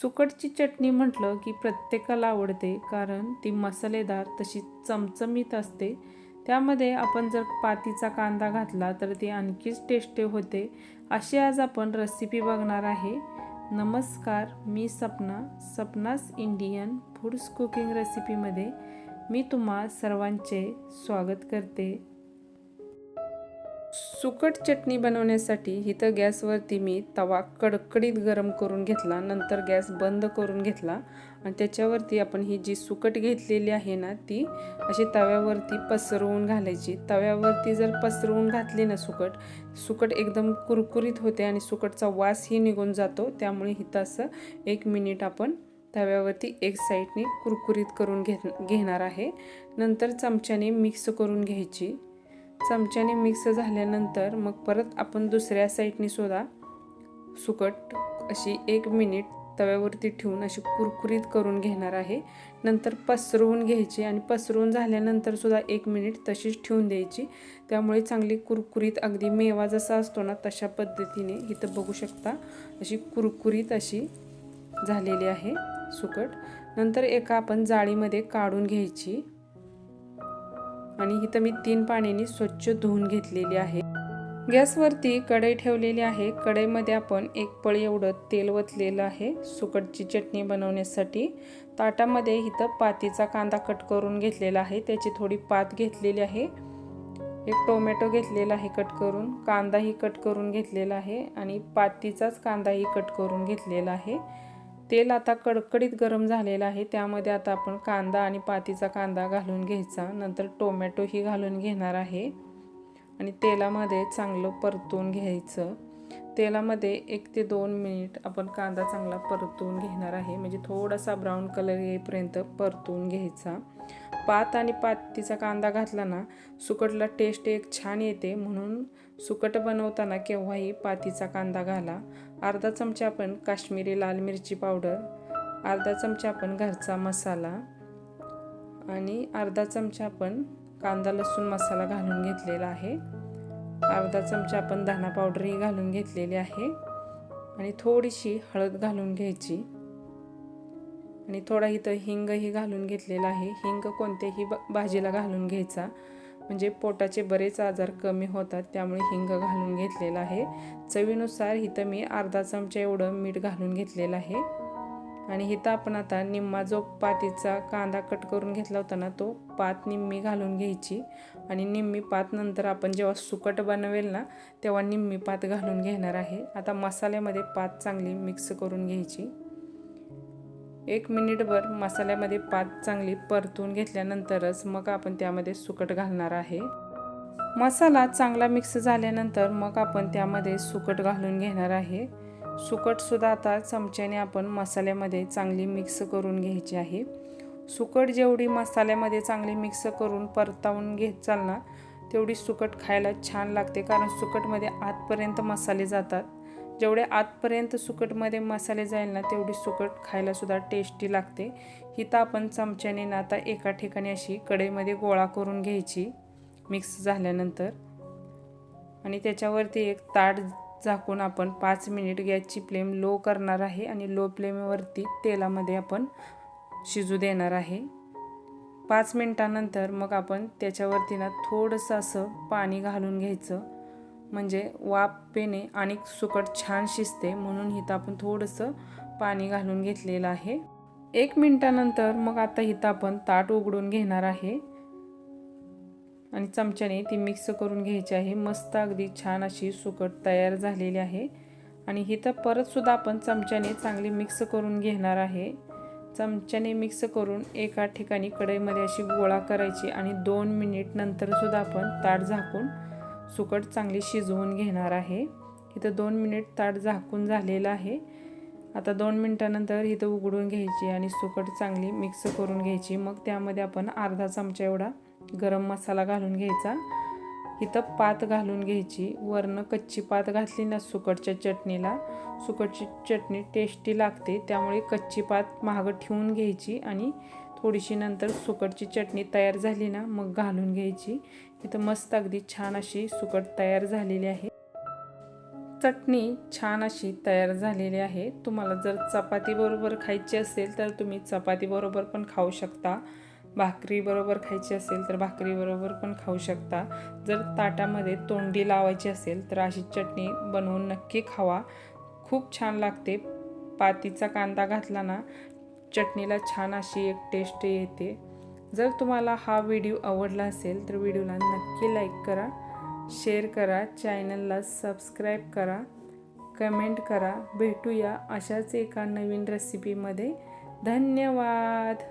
सुकटची चटणी म्हटलं की प्रत्येकाला आवडते कारण ती मसालेदार तशी चमचमीत असते. त्यामध्ये आपण जर पातीचा कांदा घातला तर ती आणखीच टेस्टी होते. अशी आज आपण रेसिपी बघणार आहे. नमस्कार मी Sapna Sapna's Indian foods cooking रेसिपीमध्ये मी तुम्हा सर्वांचे स्वागत करते. सुकट चटणी बनवण्यासाठी इथं गॅसवरती मी तवा कडकडीत गरम करून घेतला नंतर गॅस बंद करून घेतला आणि त्याच्यावरती आपण ही जी सुकट घेतलेली आहे ना ती अशी तव्यावरती पसरवून घालायची. तव्यावरती जर पसरवून घातली ना सुकट सुकट एकदम कुरकुरीत होते आणि सुकटचा वासही निघून जातो. त्यामुळे इथं असं एक मिनिट आपण तव्यावरती एक साईडने कुरकुरीत करून घे घेणार आहे. नंतर चमच्याने मिक्स करून घ्यायची. चमच्याने मिक्स झाल्यानंतर मग परत आपण दुसऱ्या साईडने सुद्धा सुकट अशी एक मिनिट तव्यावरती ठेवून अशी कुरकुरीत करून घेणार आहे. नंतर पसरवून घ्यायची आणि पसरवून झाल्यानंतर सुद्धा एक मिनिट तशीच ठेवून द्यायची. त्यामुळे चांगली कुरकुरीत अगदी मेवा जसा असतो ना तशा पद्धतीने इथं बघू शकता. अशी कुरकुरीत अशी झालेली आहे सुकट. नंतर एका आपण जाळीमध्ये काढून घ्यायची. आणि इथं मी तीन पाण्याने स्वच्छ धुवून घेतलेली आहे. गॅसवरती कढई ठेवलेली आहे. कढईमध्ये आपण एक पळी एवढं तेल वतलेलं आहे सुकटची चटणी बनवण्यासाठी. ताटामध्ये इथं पातीचा कांदा कट करून घेतलेला आहे. त्याची थोडी पात घेतलेली आहे. एक टोमॅटो घेतलेला आहे कट करून. कांदाही कट करून घेतलेला आहे आणि पातीचाच कांदाही कट करून घेतलेला आहे. तेल आता कडकडीत गरम झालेलं आहे. त्यामध्ये आता आपण कांदा आणि पातीचा कांदा घालून घ्यायचा. नंतर टोमॅटोही घालून घेणार आहे. आणि तेलामध्ये चांगलं परतून घ्यायचं. तेलामध्ये एक ते दोन मिनिट आपण कांदा चांगला परतून घेणार आहे. म्हणजे थोडासा ब्राऊन कलर येईपर्यंत परतून घ्यायचा. पात आणि पातीचा कांदा घातला ना सुकटला टेस्ट एक छान येते म्हणून सुकट बनवताना केव्हाही पातीचा कांदा घाला. अर्धा चमचा आपण काश्मीरी लाल मिरची पावडर अर्धा चमचा आपण घरचा मसाला आणि अर्धा चमचा आपण कांदा लसूण मसाला घालून घेतलेला आहे. अर्धा चमचा आपण धना पावडरही घालून घेतलेली आहे. आणि थोडीशी हळद घालून घ्यायची. आणि थोडा इथं हिंगही घालून घेतलेला आहे. हिंग कोणत्याही भाजीला घालून घ्यायचा. म्हणजे पोटाचे बरेच आजार कमी होतात त्यामुळे हिंग घालून घेतलेला आहे. चवीनुसार इथं मी अर्धा चमचा एवढं मीठ घालून घेतलेलं आहे. आणि इथं आपण आता निम्मा जो पातीचा कांदा कट करून घेतला होता ना तो पात निम्मी घालून घ्यायची. आणि निम्मी पात नंतर आपण जेव्हा सुकट बनवेल ना तेव्हा निम्मी पात घालून घेणार आहे. आता मसाल्यामध्ये पात चांगली मिक्स करून घ्यायची. एक मिनिटभर मसाल्यामध्ये पात चांगली परतून घेतल्यानंतरच मग आपण त्यामध्ये सुकट घालणार आहे. मसाला चांगला मिक्स झाल्यानंतर मग आपण त्यामध्ये सुकट घालून घेणार आहे. सुकटसुद्धा आता चमच्याने आपण मसाल्यामध्ये चांगली मिक्स करून घ्यायची आहे. सुकट जेवढी मसाल्यामध्ये चांगली मिक्स करून परतावून घेत चालणार तेवढी सुकट खायला छान लागते कारण सुकटमध्ये आतपर्यंत मसाले जातात. जेवढे आतपर्यंत सुकटमध्ये मसाले जाईल ना तेवढी सुकट खायलासुद्धा टेस्टी लागते. हिथं आपण चमच्याने ना आता एका ठिकाणी अशी कढईमध्ये गोळा करून घ्यायची मिक्स झाल्यानंतर. आणि त्याच्यावरती एक ताट झाकून आपण पाच मिनिट गॅसची फ्लेम लो करणार आहे आणि लो फ्लेमवरती तेलामध्ये आपण शिजू देणार आहे. पाच मिनटानंतर मग आपण त्याच्यावरती ना थोडंसं असं पाणी घालून घ्यायचं. म्हणजे वाफ पेने आणि सुकट छान शिजते म्हणून इथं आपण थोडंसं पाणी घालून घेतलेलं आहे. एक मिनटानंतर मग आता इथं आपण ताट उघडून घेणार आहे. आणि चमच्याने ती मिक्स करून घ्यायची आहे. मस्त अगदी छान अशी सुकट तयार झालेली आहे. आणि इथं परतसुद्धा आपण चमच्याने चांगली मिक्स करून घेणार आहे. चमच्याने मिक्स करून एका ठिकाणी कढईमध्ये अशी गोळा करायची आणि दोन मिनिट नंतरसुद्धा आपण ताट झाकून सुकट चांगली शिजवून घेणार आहे. इथं दोन मिनिट ताट झाकून झालेलं आहे. आता दोन मिनटानंतर इथं उघडून घ्यायची आणि सुकट चांगली मिक्स करून घ्यायची. मग त्यामध्ये आपण अर्धा चमचा एवढा गरम मसाला घालून घ्यायचा. इथं पात घालून घ्यायची. वरनं कच्ची पात घातली ना सुकटच्या चटणीला. सुकटची चटणी टेस्टी लागते त्यामुळे कच्ची पात महाग ठेवून घ्यायची आणि थोडीशी नंतर सुकटची चटणी तयार झाली ना मग घालून घ्यायची. इथं मस्त अगदी छान अशी सुकट तयार झालेली आहे. चटणी छान अशी तयार झालेली आहे. तुम्हाला जर चपातीबरोबर खायची असेल तर तुम्ही चपातीबरोबर पण खाऊ शकता. भाकरीबरोबर खायची असेल तर भाकरीबरोबर पण खाऊ शकता. जर ताटामध्ये तोंडी लावायची असेल तर अशी चटणी बनवून नक्की खावा. खूप छान लागते. पातीचा कांदा घातला ना चटणीला छान अशी एक टेस्ट येते. जर तुम्हाला हा व्हिडिओ आवडला असेल तर व्हिडिओला नक्की लाईक करा शेअर करा चॅनलला सबस्क्राईब करा कमेंट करा. भेटूया अशाच एका नवीन रेसिपीमध्ये धन्यवाद!